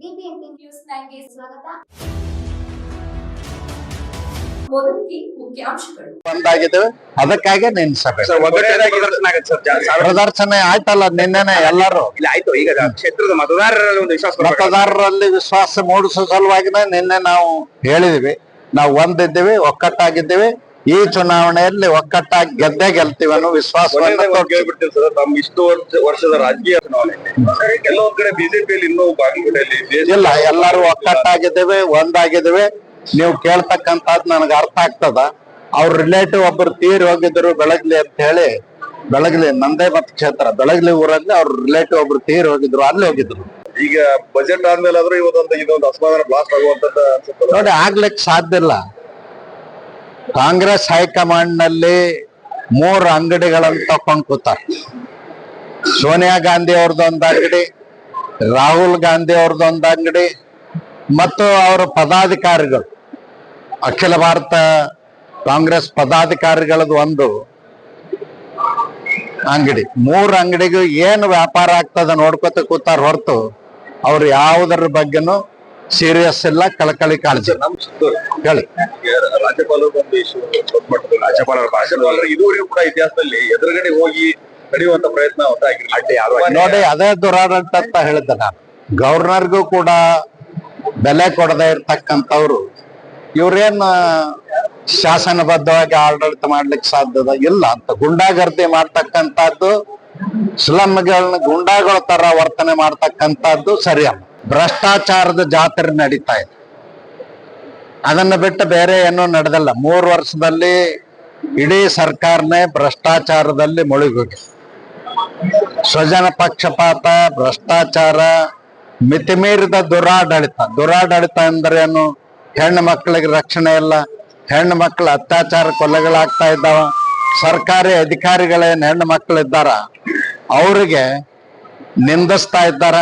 BBMP news ನೈನ್ಗೆ ಸ್ವಾಗತ. ಅದಕ್ಕಾಗಿ ನಿನ್ಸಬೇಕು ಪ್ರದರ್ಶನ ಆಗತ್ತೆ ಸರ್ ಪ್ರದರ್ಶನ ಆಯ್ತಲ್ಲ ನಿನ್ನೆನೆ ಎಲ್ಲರೂ? ಇಲ್ಲ ಆಯ್ತು ಈಗ ಕ್ಷೇತ್ರದ ಮತದಾರರಲ್ಲಿ ಒಂದು ವಿಶ್ವಾಸ. ಮತದಾರರಲ್ಲಿ ವಿಶ್ವಾಸ ಮೂಡಿಸೋ ಸಲುವಾಗಿನೇ ನಿನ್ನೆ ನಾವು ಹೇಳಿದ್ವಿ. ನಾವು ಒಂದಿದ್ದೀವಿ ಒಕ್ಕಟ್ಟಾಗಿದ್ದೀವಿ. ಈ ಚುನಾವಣೆಯಲ್ಲಿ ಒಕ್ಕಟ್ಟಾಗಿ ಗೆದ್ದೆ ಗೆಲ್ತೀವಿ ಅನ್ನೋ ವಿಶ್ವಾಸವನ್ನು ಸರ್. ತಮ್ಮ ಇಷ್ಟು ವರ್ಷ ವರ್ಷದ ರಾಜಕೀಯ ಚುನಾವಣೆ ಕೆಲವೊಂದ್ ಕಡೆ ಬಿಜೆಪಿಯಲ್ಲಿ ಇನ್ನೂ ಬಾಗಲಕೋಟೆಯಲ್ಲಿ ಇಲ್ಲ ಎಲ್ಲರೂ ಒಕ್ಕಟ್ಟಾಗಿದ್ದೇವೆ ಒಂದಾಗಿದ್ದೇವೆ. ನೀವು ಕೇಳ್ತಕ್ಕಂಥದ್ದು ನನಗೆ ಅರ್ಥ ಆಗ್ತದ. ಅವ್ರ ರಿಲೇಟಿವ್ ಒಬ್ಬರು ತೀರಿ ಹೋಗಿದ್ರು ಬೆಳಗ್ಲಿ ಅಂತ ಹೇಳಿ ಬೆಳಗ್ಲಿ ನಂದೇ ಮತ್ ಕ್ಷೇತ್ರ ಬೆಳಗ್ಲಿ ಊರಲ್ಲಿ ಅವ್ರ ರಿಲೇಟಿವ್ ಒಬ್ರು ತೀರಿ ಹೋಗಿದ್ರು ಅಲ್ಲಿ ಹೋಗಿದ್ರು. ಈಗ ಬಜೆಟ್ ಆದ್ಮೇಲೆ ಆದ್ರೂ ಇವತ್ತೊಂದು ಇದೊಂದು ಅಸಮಾಧಾನ ಬ್ಲಾಸ್ಟ್ ಆಗುವಂತ ನೋಡಿ ಆಗ್ಲಿಕ್ಕೆ ಸಾಧ್ಯ ಇಲ್ಲ. ಕಾಂಗ್ರೆಸ್ ಹೈಕಮಾಂಡ್ನಲ್ಲಿ ಮೂರು ಅಂಗಡಿಗಳನ್ನು ತಕೊಂಡ್ ಕೂತಾರ. ಸೋನಿಯಾ ಗಾಂಧಿ ಅವ್ರದ್ದು ಒಂದು ಅಂಗಡಿ, ರಾಹುಲ್ ಗಾಂಧಿ ಅವ್ರದ್ದು ಒಂದು ಅಂಗಡಿ, ಮತ್ತು ಅವರ ಪದಾಧಿಕಾರಿಗಳು. ಅಖಿಲ ಭಾರತ ಕಾಂಗ್ರೆಸ್ ಪದಾಧಿಕಾರಿಗಳದ್ದು ಒಂದು ಅಂಗಡಿ. ಮೂರು ಅಂಗಡಿಗೂ ಏನು ವ್ಯಾಪಾರ ಆಗ್ತದ ನೋಡ್ಕೊತ ಕೂತಾರ ಹೊರತು, ಅವ್ರು ಯಾವುದರ ಬಗ್ಗೆನೂ ಸೀರಿಯಸ್ ಇಲ್ಲ ಕಳಕಳಿ ಕಾಳಜಿ. ಹೇಳಿ ರಾಜ್ಯಪಾಲರು ರಾಜ್ಯಪಾಲರ ರಾಜ್ಯಪಾಲರು ಇದುವರೆಗೂ ಕೂಡ ಇತಿಹಾಸದಲ್ಲಿ ಎದುರುಗಡೆ ಹೋಗಿ ನಡೆಯುವಂತ ಪ್ರಯತ್ನ ನೋಡಿ ಅದೇ ದುರಾಡಳಿತ ಅಂತ ಹೇಳಿದ್ದೆ ನಾನು. ಗವರ್ನರ್ಗೂ ಕೂಡ ಬೆಲೆ ಕೊಡದೆ ಇರ್ತಕ್ಕಂಥವ್ರು ಇವ್ರೇನ್ ಶಾಸನಬದ್ಧವಾಗಿ ಆಡಳಿತ ಮಾಡ್ಲಿಕ್ಕೆ ಸಾಧ್ಯದ ಇಲ್ಲ ಅಂತ. ಗುಂಡಾಗರ್ದಿ ಮಾಡ್ತಕ್ಕಂಥದ್ದು ಸ್ಲಮ್ಗಳನ್ನ ಗುಂಡಾಗಳ ತರ ವರ್ತನೆ ಮಾಡ್ತಕ್ಕಂಥದ್ದು ಸರಿಯಲ್ಲ. ಭ್ರಷ್ಟಾಚಾರದ ಜಾತ್ರೆ ನಡೀತಾ ಇದೆ. ಅದನ್ನ ಬಿಟ್ಟು ಬೇರೆ ಏನೂ ನಡೆದಲ್ಲ. ಮೂರು ವರ್ಷದಲ್ಲಿ ಇಡೀ ಸರ್ಕಾರನೇ ಭ್ರಷ್ಟಾಚಾರದಲ್ಲಿ ಮುಳುಗೋಗಿದೆ ಸ್ವಜನ ಪಕ್ಷಪಾತ, ಭ್ರಷ್ಟಾಚಾರ, ಮಿತಿಮೀರಿದ ದುರಾಡಳಿತ. ದುರಾಡಳಿತ ಎಂದರೇನು ಹೆಣ್ಣು ಮಕ್ಕಳಿಗೆ ರಕ್ಷಣೆ ಇಲ್ಲ. ಹೆಣ್ಣು ಮಕ್ಕಳು ಅತ್ಯಾಚಾರ ಕೊಲೆಗಳಾಗ್ತಾ ಇದ್ದಾವ. ಸರ್ಕಾರಿ ಅಧಿಕಾರಿಗಳೇನು ಹೆಣ್ಣು ಮಕ್ಕಳಿದ್ದಾರ? ಅವರಿಗೆ ನಿಂದಿಸ್ತಾ ಇದ್ದಾರ?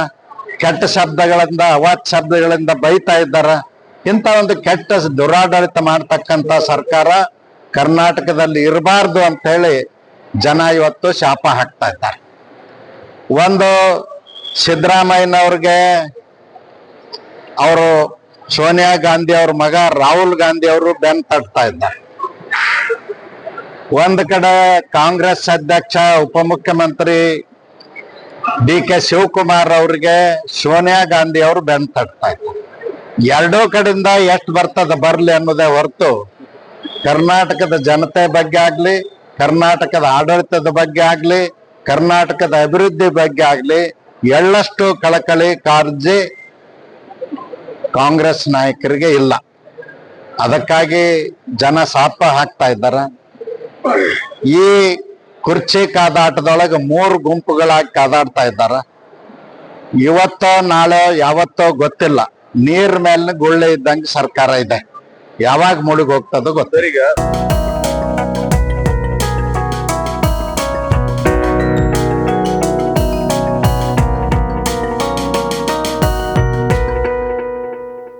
ಕೆಟ್ಟ ಶಬ್ದಗಳಿಂದ ಅವಾಚ್ ಶಬ್ದಗಳಿಂದ ಬೈತಾ ಇದ್ದಾರ. ಇಂಥ ಒಂದು ಕೆಟ್ಟ ದುರಾಡಳಿತ ಮಾಡ್ತಕ್ಕಂಥ ಸರ್ಕಾರ ಕರ್ನಾಟಕದಲ್ಲಿ ಇರಬಾರ್ದು ಅಂತ ಹೇಳಿ ಜನ ಇವತ್ತು ಶಾಪ ಹಾಕ್ತಾ ಇದ್ದಾರೆ. ಒಂದು ಸಿದ್ದರಾಮಯ್ಯನವ್ರಿಗೆ ಅವರು ಸೋನಿಯಾ ಗಾಂಧಿ ಅವ್ರ ಮಗ ರಾಹುಲ್ ಗಾಂಧಿ ಅವರು ಬೆನ್ ತಟ್ತಾ ಇದ್ದಾರೆ. ಒಂದ್ ಕಡೆ ಕಾಂಗ್ರೆಸ್ ಅಧ್ಯಕ್ಷ, ಉಪಮುಖ್ಯಮಂತ್ರಿ ಡಿ ಕೆ ಶಿವಕುಮಾರ್ ಅವ್ರಿಗೆ ಸೋನಿಯಾ ಗಾಂಧಿ ಅವರು ಬೆನ್ ತಟ್ತಾ ಇದ್ದಾರೆ ಎರಡೂ ಕಡೆಯಿಂದ ಎಷ್ಟು ಬರ್ತದ ಬರ್ಲಿ ಅನ್ನೋದೇ ಹೊರತು ಕರ್ನಾಟಕದ ಜನತೆ ಬಗ್ಗೆ ಆಗ್ಲಿ, ಕರ್ನಾಟಕದ ಆಡಳಿತದ ಬಗ್ಗೆ ಆಗ್ಲಿ, ಕರ್ನಾಟಕದ ಅಭಿವೃದ್ಧಿ ಬಗ್ಗೆ ಆಗ್ಲಿ, ಎಳ್ಳಷ್ಟು ಕಳಕಳಿ ಕಾರ್ಜಿ ಕಾಂಗ್ರೆಸ್ ನಾಯಕರಿಗೆ ಇಲ್ಲ. ಅದಕ್ಕಾಗಿ ಜನ ಸಾಪ ಹಾಕ್ತಾ ಇದ್ದಾರೆ. ಈ ಕುರ್ಚಿ ಕಾದಾಟದೊಳಗೆ ಮೂರು ಗುಂಪುಗಳಾಗಿ ಕಾದಾಡ್ತಾ ಇದ್ದಾರ. ಇವತ್ತೋ ನಾಳೆ ಯಾವತ್ತೋ ಗೊತ್ತಿಲ್ಲ. ನೀರ್ ಮೇಲೆ ಗುಳ್ಳೆ ಇದ್ದಂಗೆ ಸರ್ಕಾರ ಇದೆ. ಯಾವಾಗ ಮುಳುಗೋಗ್ತದೋ ಗೊತ್ತಿಲ್ಲ.